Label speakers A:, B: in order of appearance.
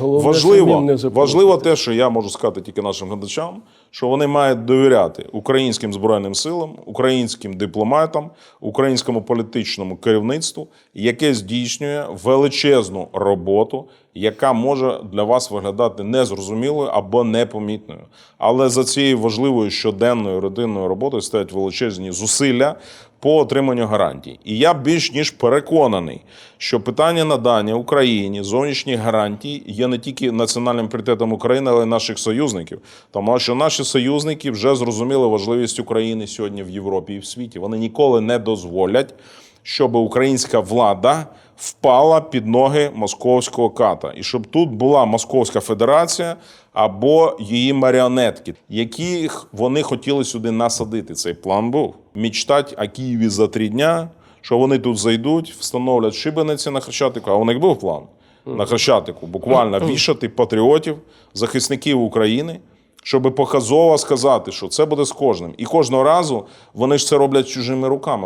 A: Головне,
B: важливо, важливо те, що я можу сказати тільки нашим глядачам, що вони мають довіряти українським збройним силам, українським дипломатам, українському політичному керівництву, яке здійснює величезну роботу, яка може для вас виглядати незрозумілою або непомітною. Але за цією важливою щоденною родинною роботою стоять величезні зусилля по отриманню гарантій. І я більш ніж переконаний, що питання надання Україні зовнішніх гарантій є не тільки національним пріоритетом України, але й наших союзників. Тому що наші союзники вже зрозуміли важливість України сьогодні в Європі і в світі. Вони ніколи не дозволять, щоб українська влада впала під ноги московського ката, і щоб тут була Московська Федерація або її маріонетки, яких вони хотіли сюди насадити. Цей план був мічтать о Києві за три дня, що вони тут зайдуть, встановлять шибениці на хрещатику. А у них був план на хрещатику, буквально вішати патріотів, захисників України. Щоб показово сказати, що це буде з кожним, і кожного разу вони ж це роблять чужими руками.